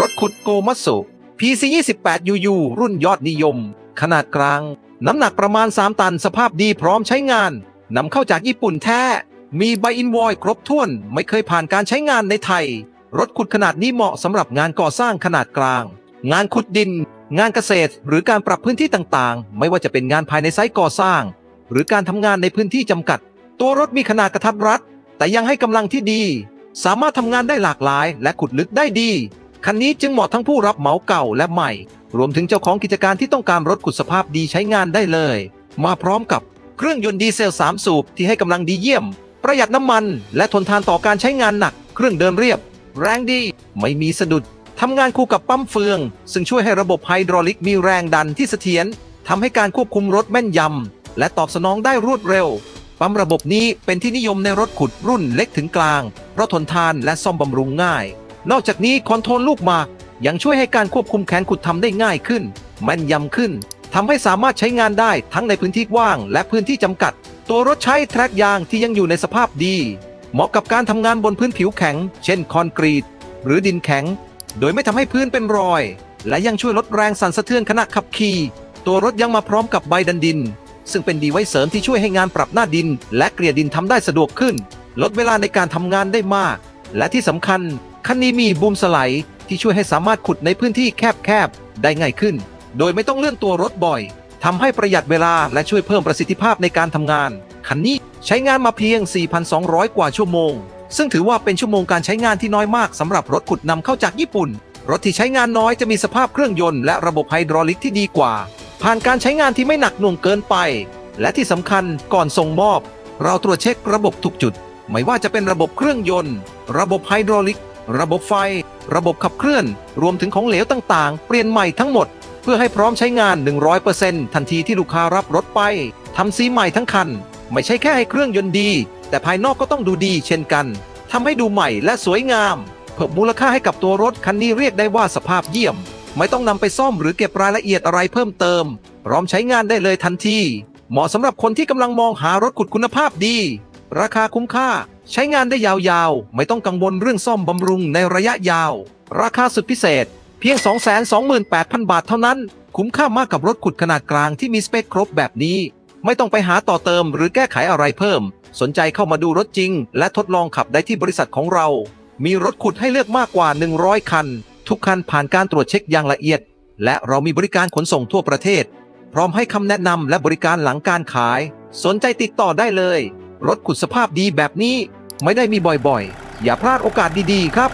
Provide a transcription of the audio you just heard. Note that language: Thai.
รถขุดโกมัตสุ PC 28 UU รุ่นยอดนิยม ขนาดกลาง น้ำหนักประมาณ 3 ตันสภาพดีพร้อมใช้งาน นำเข้าจากญี่ปุ่นแท้ มีใบอินวอยครบถ้วนไม่เคยผ่านการใช้งานในไทย รถขุดขนาดนี้เหมาะสำหรับงานก่อสร้างขนาดกลาง งานขุดดิน งานเกษตร หรือการปรับพื้นที่ต่างๆ ไม่ว่าจะเป็นงานภายในไซต์ก่อสร้าง หรือการทำงานในพื้นที่จำกัด ตัวรถมีขนาดกระทัดรัดแต่ยังให้กำลังที่ดี สามารถทำงานได้หลากหลาย และขุดลึกได้ดี คันนี้จึงเหมาะทั้งผู้รับเหมาเก่าและใหม่ รวมถึงเจ้าของกิจการที่ต้องการรถขุดสภาพดีใช้งานได้เลย มาพร้อมกับเครื่องยนต์ดีเซล 3 สูบที่ให้กำลังดีเยี่ยม ประหยัดน้ำมัน และทนทานต่อการใช้งานหนัก เครื่องเดินเรียบ แรงดี ไม่มีสะดุดทำงานคู่กับปั๊มเฟือง ซึ่งช่วยให้ระบบไฮดรอลิกมีแรงดันที่เสถียรทำให้การควบคุมรถแม่นยำและตอบสนองได้รวดเร็ว ปั๊มระบบนี้เป็นที่นิยมในรถขุดรุ่นเล็กถึงกลาง เพราะทนทานและซ่อมบำรุงง่าย นอกจากนี้คอนโทรลลูกหมากยังช่วยให้การควบคุมแขนขุดทำได้ง่ายขึ้น แม่นยำขึ้นทำให้สามารถใช้งานได้ทั้งในพื้นที่กว้าง และพื้นที่จำกัด ตัวรถใช้แทร็กยางที่ยังอยู่ในสภาพดี เหมาะกับการทำงานบนพื้นผิวแข็ง เช่นคอนกรีต หรือดินแข็ง โดยไม่ทำให้พื้นเป็นรอย และยังช่วยลดแรงสั่นสะเทือนขณะขับขี่ ตัวรถยังมาพร้อมกับใบดันดิน ซึ่งเป็นดีไว้เสริมที่ช่วยให้งานปรับหน้าดิน และเกลี่ยดินทำได้สะดวกขึ้น ลดเวลาในการทำงานได้มาก และที่สำคัญ คันนี้มีบูมสไลด์ที่ช่วยให้สามารถขุดในพื้นที่แคบๆ ได้ง่ายขึ้น โดยไม่ต้องเลื่อนตัวรถบ่อยทำให้ประหยัดเวลาและช่วยเพิ่มประสิทธิภาพในการทำงาน คันนี้ใช้งานมาเพียง 4,200 กว่าชั่วโมง ซึ่งถือว่าเป็นชั่วโมงการใช้งานที่น้อยมากสำหรับรถขุดนำเข้าจากญี่ปุ่น รถที่ใช้งานน้อยจะมีสภาพเครื่องยนต์และระบบไฮดรอลิกที่ดีกว่า ผ่านการใช้งานที่ไม่หนักหน่วงเกินไป และที่สำคัญก่อนส่งมอบ เราตรวจเช็คระบบทุกจุด ไม่ว่าจะเป็นระบบเครื่องยนต์ ระบบไฮดรอลิก ระบบไฟ ระบบขับเคลื่อน รวมถึงของเหลวต่างๆ เปลี่ยนใหม่ทั้งหมด เพื่อให้พร้อมใช้งาน 100%ทันทีที่ลูกค้ารับรถไปทำสีใหม่ทั้งคัน ไม่ใช่แค่ให้เครื่องยนต์ดี แต่ภายนอกก็ต้องดูดีเช่นกันทำให้ดูใหม่และสวยงาม เพิ่มมูลค่าให้กับตัวรถคันนี้เรียกได้ว่าสภาพเยี่ยม ไม่ต้องนำไปซ่อมหรือเก็บรายละเอียดอะไรเพิ่มเติม พร้อมใช้งานได้เลยทันที เหมาะสำหรับคนที่กำลังมองหารถขุดคุณภาพดี ราคาคุ้มค่า ใช้งานได้ยาวๆ ไม่ต้องกังวลเรื่องซ่อมบำรุงในระยะยาว ราคาสุดพิเศษ เพียง 228,000 บาทเท่านั้น คุ้มค่ามากกับรถขุดขนาดกลางที่มีสเปคครบแบบนี้ ไม่ต้องไปหาต่อเติมหรือแก้ไขอะไรเพิ่ม สนใจเข้ามาดูรถจริง และทดลองขับได้ที่บริษัทของเรา มีรถขุดให้เลือกมากกว่า 100 คัน ทุกคันผ่านการตรวจเช็คอย่างละเอียด และเรามีบริการขนส่งทั่วประเทศ พร้อมให้คำแนะนำและบริการหลังการขาย สนใจติดต่อได้เลย รถขุดสภาพดีแบบนี้ไม่ได้มีบ่อยๆ อย่าพลาดโอกาสดีๆ ครับ